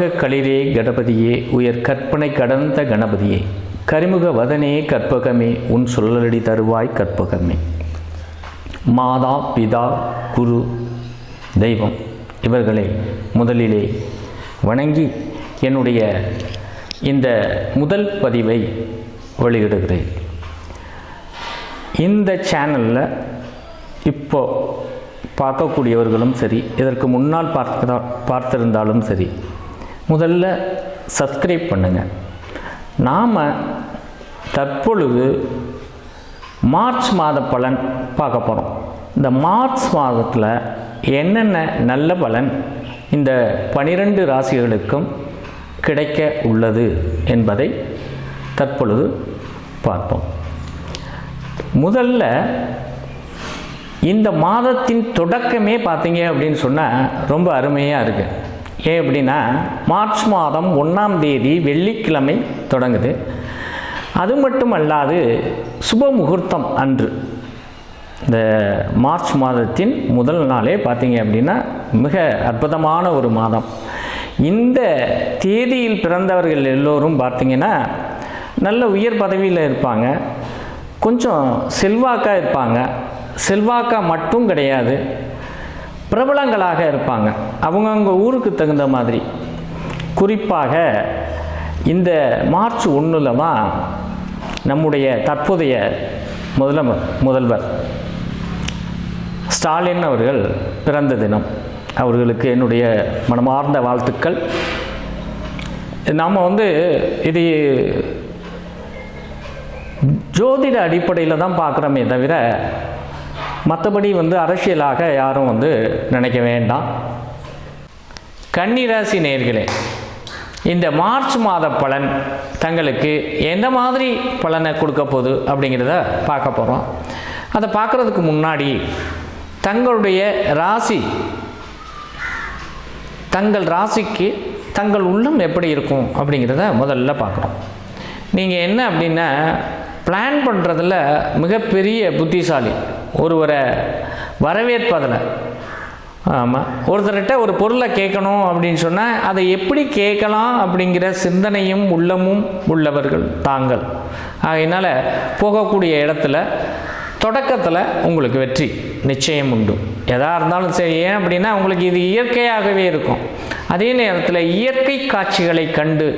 கற்பக களிரே கணபதியே உயர் கற்பனை கடந்த கணபதியே. கரிமுக வதனே கற்பகமே உன் சொல்லலடி தருவாய் கற்பகமே. மாதா பிதா குரு தெய்வம் இவர்களை முதலிலே வணங்கி என்னுடைய இந்த முதல் பதிவை வெளியிடுகிறேன். இந்த சேனலில் இப்போ பார்க்கக்கூடியவர்களும் சரி இதற்கு முன்னால் பார்த்த பார்த்திருந்தாலும் சரி முதல்ல சப்ஸ்கிரைப் பண்ணுங்கள் நாம் தற்பொழுது மார்ச் மாத பலன் பார்க்க போகிறோம் இந்த மார்ச் மாதத்தில் என்னென்ன நல்ல பலன் இந்த பனிரெண்டு ராசிகளுக்கும் கிடைக்க உள்ளது என்பதை தற்பொழுது பார்ப்போம். முதல்ல இந்த மாதத்தின் தொடக்கமே பார்த்தீங்க அப்படின்னு சொன்னால் ரொம்ப அருமையாக இருக்குது ஏன் அப்படின்னா மார்ச் மாதம் ஒன்றாம் தேதி வெள்ளிக்கிழமை தொடங்குது. அது மட்டும் அல்லாது சுப முகூர்த்தம் அன்று. இந்த மார்ச் மாதத்தின் முதல் நாளே பார்த்தீங்க அப்படின்னா மிக அற்புதமான ஒரு மாதம். இந்த தேதியில் பிறந்தவர்கள் எல்லோரும் பார்த்தீங்கன்னா நல்ல உயர் பதவியில் இருப்பாங்க. கொஞ்சம் செல்வாக்காக இருப்பாங்க. செல்வாக்காக மட்டும் கிடையாது. பிரபலங்களாக இருப்பாங்க. அவங்கவுங்க ஊருக்கு தகுந்த மாதிரி. குறிப்பாக இந்த மார்ச் ஒன்றில் தான் நம்முடைய தற்போதைய முதல முதல்வர். ஸ்டாலின் அவர்கள் பிறந்த தினம். அவர்களுக்கு என்னுடைய மனமார்ந்த வாழ்த்துக்கள். நாம் வந்து இது ஜோதிட அடிப்படையில் தான் பார்க்குறோமே தவிர மற்றபடி வந்து அரசியலாக யாரும் வந்து நினைக்க வேண்டாம். கன்னிராசி நேர்களே இந்த மார்ச் மாத பலன் தங்களுக்கு எந்த மாதிரி பலனை கொடுக்க போகுது அப்படிங்கிறத பார்க்க போகிறோம் அதை பார்க்குறதுக்கு முன்னாடி தங்களுடைய ராசி தங்கள் ராசிக்கு தங்கள் உள்ளம் எப்படி இருக்கும் அப்படிங்கிறத முதல்ல பார்க்குறோம். நீங்கள் என்ன அப்படின்னா பிளான் பண்ணுறதுல மிகப்பெரிய புத்திசாலி. ஒருவரை வரவேற்பதில் ஆமாம் ஒருத்தர்கிட்ட ஒரு பொருளை கேட்கணும் அப்படின்னு சொன்னால் அதை எப்படி கேட்கலாம் அப்படிங்கிற சிந்தனையும் உள்ளமும் உள்ளவர்கள் தாங்கள். அதனால் போகக்கூடிய இடத்துல தொடக்கத்தில் உங்களுக்கு வெற்றி நிச்சயம் உண்டு. எதாக இருந்தாலும் சரி ஏன் அப்படின்னா உங்களுக்கு இது இயற்கையாகவே இருக்கும். அதே நேரத்தில் இயற்கை காட்சிகளை கண்டு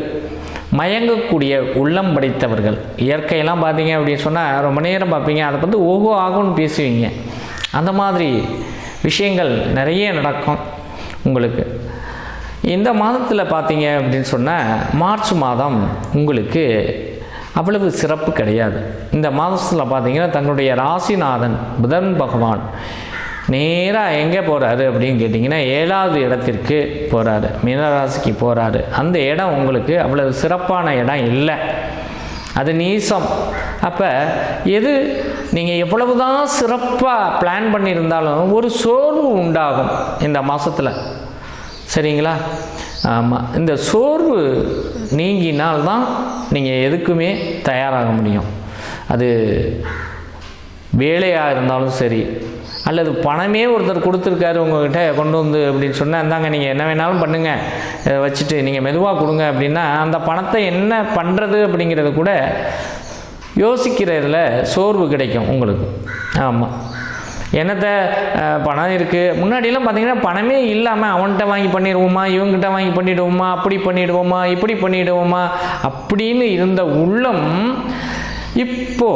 மயங்கக்கூடிய உள்ளம் படைத்தவர்கள். இயற்கையெல்லாம் பார்த்தீங்க அப்படின்னு சொன்னால் ரொம்ப நேரம் பார்ப்பீங்க. அதை வந்து ஓகோ ஆகும்னு பேசுவீங்க. அந்த மாதிரி விஷயங்கள் நிறைய நடக்கும் உங்களுக்கு. இந்த மாதத்தில் பார்த்தீங்க அப்படின்னு சொன்னால் மார்ச் மாதம் உங்களுக்கு அவ்வளவு சிறப்பு கிடையாது. இந்த மாதத்தில் பார்த்தீங்கன்னா தன்னுடைய ராசிநாதன் புதன் பகவான் நேராக எங்கே போகிறாரு அப்படின்னு கேட்டிங்கன்னா ஏழாவது இடத்திற்கு போகிறாரு மீனராசிக்கு போகிறாரு அந்த இடம் உங்களுக்கு அவ்வளவு சிறப்பான இடம் இல்லை. அது நீசம். அப்போ எது நீங்கள் எவ்வளவு தான் சிறப்பாக பிளான் பண்ணியிருந்தாலும் ஒரு சோர்வு உண்டாகும் இந்த மாதத்தில் சரிங்களா? ஆமாம் இந்த சோர்வு நீங்கினால்தான் நீங்கள் எதுக்குமே தயாராக முடியும். அது வேலையாக இருந்தாலும் சரி அல்லது பணமே ஒருத்தர் கொடுத்துருக்காரு உங்கள்கிட்ட கொண்டு வந்து அப்படின்னு சொன்னால் இருந்தாங்க நீங்கள் என்ன வேணாலும் பண்ணுங்கள் இதை வச்சுட்டு நீங்கள் மெதுவாக கொடுங்க அப்படின்னா அந்த பணத்தை என்ன பண்ணுறது அப்படிங்கிறது கூட யோசிக்கிறதுல சோர்வு கிடைக்கும் உங்களுக்கு. ஆமாம் என்னத்த பணம் இருக்குது முன்னாடியெல்லாம் பார்த்தீங்கன்னா பணமே இல்லாமல் அவன்கிட்ட வாங்கி பண்ணிடுவோமா இவங்ககிட்ட வாங்கி பண்ணிடுவோமா அப்படி பண்ணிடுவோமா இப்படி பண்ணிடுவோமா அப்படின்னு இருந்த உள்ளம் இப்போ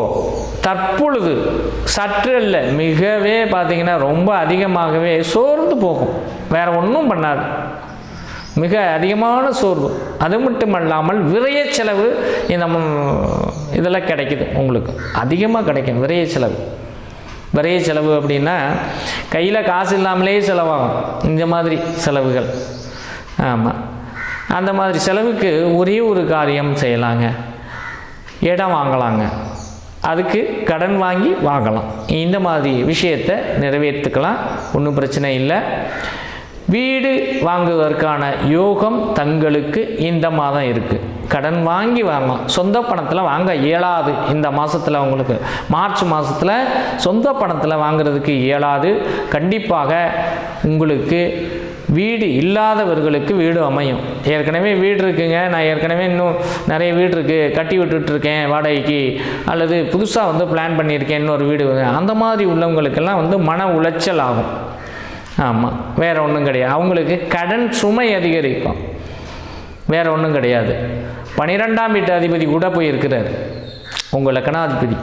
தற்பொழுது சற்று இல்லை மிகவே பார்த்தீங்கன்னா ரொம்ப அதிகமாகவே சோர்ந்து போகும். வேற ஒன்றும் பண்ணாது. மிக அதிகமான சோர்வு. அது மட்டுமல்லாமல் விரைய செலவு இந்த இதெல்லாம் கிடைக்குது உங்களுக்கு. அதிகமாக கிடைக்கும் விரைய செலவு. விரைய செலவு அப்படின்னா கையில் காசு இல்லாமலே செலவாகும். இந்த மாதிரி செலவுகள். ஆமாம் அந்த மாதிரி செலவுக்கு ஒரே ஒரு காரியம் செய்யலாங்க. இடம் வாங்கலாங்க. அதுக்கு கடன் வாங்கி வாங்கலாம். இந்த மாதிரி விஷயத்தை நிறைவேற்றிக்கலாம். ஒன்றும் பிரச்சனை இல்லை. வீடு வாங்குவதற்கான யோகம் தங்களுக்கு இந்த மாதம் இருக்குது கடன் வாங்கி வாங்கலாம் சொந்த பணத்தில் வாங்க இயலாது. இந்த மாதத்தில் உங்களுக்கு மார்ச் மாதத்தில் சொந்த பணத்தில் வாங்குறதுக்கு இயலாது. கண்டிப்பாக உங்களுக்கு வீடு இல்லாதவர்களுக்கு வீடு அமையும். ஏற்கனவே வீடு இருக்குங்க. நான் ஏற்கனவே இன்னும் நிறைய வீடு இருக்குது கட்டி விட்டுட்ருக்கேன் வாடகைக்கு. அல்லது புதுசாக வந்து பிளான் பண்ணியிருக்கேன் இன்னொரு வீடு. அந்த மாதிரி உள்ளவங்களுக்கெல்லாம் வந்து மன உளைச்சல் ஆகும். ஆமாம் வேறு ஒன்றும் கிடையாது. அவங்களுக்கு கடன் சுமை அதிகரிக்கும். வேறு ஒன்றும் கிடையாது. பனிரெண்டாம் வீட்டு அதிபதி கூட போய் இருக்கிறார் உங்கள் லக்கணாதிபதி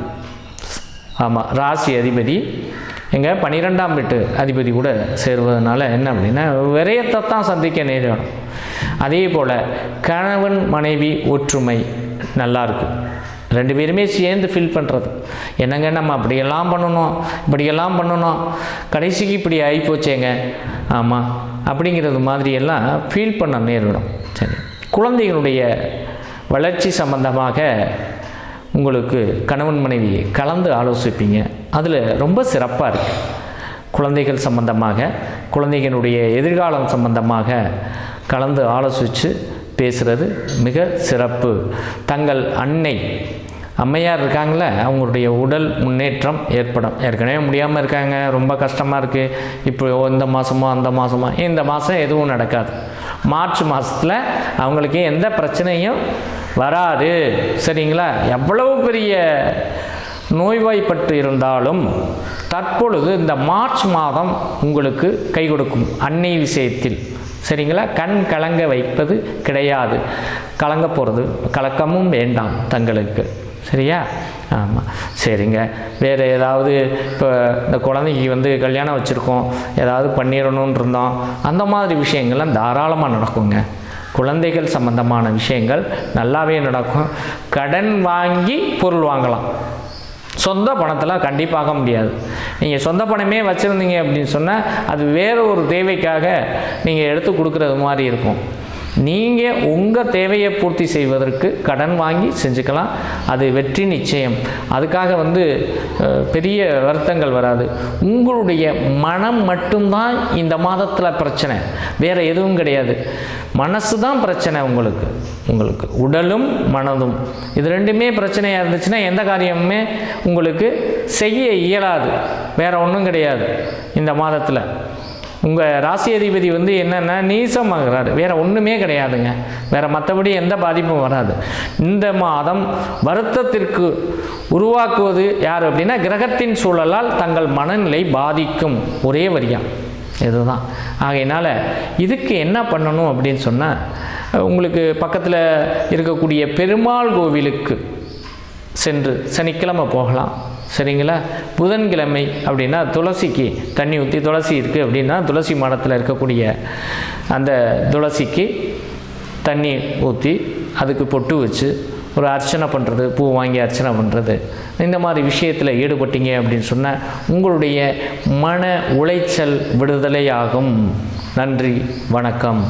ஆமாம் ராசி அதிபதி. எங்கள் பன்னிரெண்டாம் வீட்டு அதிபதி கூட சேருவதனால என்ன அப்படின்னா விரயத்தை தான் சந்திக்க நேரிடும் அதே போல் கணவன் மனைவி ஒற்றுமை நல்லாயிருக்கும் ரெண்டு பேருமே சேர்ந்து ஃபீல் பண்ணுறது என்னங்க நம்ம அப்படியெல்லாம் பண்ணணும்? இப்படியெல்லாம் பண்ணணும்? கடைசிக்கு இப்படி ஆகிப்போச்சேங்க ஆமாம் அப்படிங்கிறது மாதிரியெல்லாம் ஃபீல் பண்ண நேரிடும். சரி. குழந்தைகளுடைய வளர்ச்சி சம்பந்தமாக உங்களுக்கு கணவன் மனைவி கலந்து ஆலோசிப்பீங்க. அதில் ரொம்ப சிறப்பாக இருக்குது குழந்தைகள் சம்பந்தமாக குழந்தைகளுடைய எதிர்காலம் சம்பந்தமாக கலந்து ஆலோசித்து பேசுகிறது மிக சிறப்பு. தங்கள் அன்னை அம்மையார் இருக்காங்களே அவங்களுடைய உடல் முன்னேற்றம் ஏற்படும். ஏற்கனவே முடியாமல் இருக்காங்க ரொம்ப கஷ்டமாக இருக்குது இப்போ இந்த மாதமோ அந்த மாதமோ இந்த மாதம் எதுவும் நடக்காது. மார்ச் மாதத்தில் அவங்களுக்கு எந்த பிரச்சனையும் வராது. சரிங்களா? எவ்வளவு பெரிய நோய்வாய்ப்பட்டு இருந்தாலும் தற்பொழுது இந்த மார்ச் மாதம் உங்களுக்கு கை கொடுக்கும் அன்னை விஷயத்தில். சரிங்களா? கண் கலங்க வைப்பது கிடையாது. கலங்க போகிறது கலக்கமும் வேண்டாம் தங்களுக்கு. சரியா? ஆமாம் சரிங்க. வேறு ஏதாவது இப்போ இந்த குழந்தைக்கு வந்து கல்யாணம் வச்சுருக்கோம் ஏதாவது பண்ணிடணும்னு இருந்தோம் அந்த மாதிரி விஷயங்கள்லாம் தாராளமாக நடக்குங்க. குழந்தைகள் சம்பந்தமான விஷயங்கள் நல்லாவே நடக்கும் கடன் வாங்கி பொருள் வாங்கலாம். சொந்த பணத்தில் கண்டிப்பாக முடியாது. நீங்கள் சொந்த பணமே வச்சுருந்தீங்க அப்படின்னு சொன்னால் அது வேறு ஒரு தேவைக்காக நீங்கள் எடுத்து கொடுக்குறது மாதிரி இருக்கும். நீங்கள் உங்கள் தேவையை பூர்த்தி செய்வதற்கு கடன் வாங்கி செஞ்சுக்கலாம். அது வெற்றி நிச்சயம். அதுக்காக வந்து பெரிய வருத்தங்கள் வராது. உங்களுடைய மனம் மட்டும்தான் இந்த மாதத்தில் பிரச்சனை. வேறு எதுவும் கிடையாது. மனசு தான் பிரச்சனை உங்களுக்கு. உங்களுக்கு உடலும் மனதும். இது ரெண்டுமே பிரச்சனையாக இருந்துச்சுன்னா எந்த காரியமுமே உங்களுக்கு செய்ய இயலாது. வேறு ஒன்றும் கிடையாது. இந்த மாதத்தில். உங்கள் ராசி அதிபதி வந்து என்னென்னா நீசமாகிறாரு. வேறு ஒன்றுமே கிடையாதுங்க. வேறு மற்றபடி எந்த பாதிப்பும் வராது. இந்த மாதம் வருத்தத்திற்கு உருவாக்குவது யார் அப்படின்னா கிரகத்தின் சூழலால் தங்கள் மனநிலை பாதிக்கும். ஒரே வரியாக இதுதான். ஆகையினால் இதுக்கு என்ன பண்ணணும் அப்படின்னு சொன்னால் உங்களுக்கு பக்கத்தில் இருக்கக்கூடிய பெருமாள் கோவிலுக்கு சென்று சனிக்கிழமை போகலாம். சரிங்களா? புதன்கிழமை அப்படின்னா துளசிக்கு தண்ணி ஊற்றி துளசி இருக்குது அப்படின்னா துளசி மாடத்தில் இருக்கக்கூடிய அந்த துளசிக்கு தண்ணி ஊற்றி அதுக்கு பொட்டு வச்சு ஒரு அர்ச்சனை பண்ணுறது பூ வாங்கி அர்ச்சனை பண்ணுறது இந்த மாதிரி விஷயத்தில் ஈடுபட்டீங்க அப்படின்னு சொன்னால் உங்களுடைய மன உளைச்சல் விடுதலையாகும். நன்றி வணக்கம்.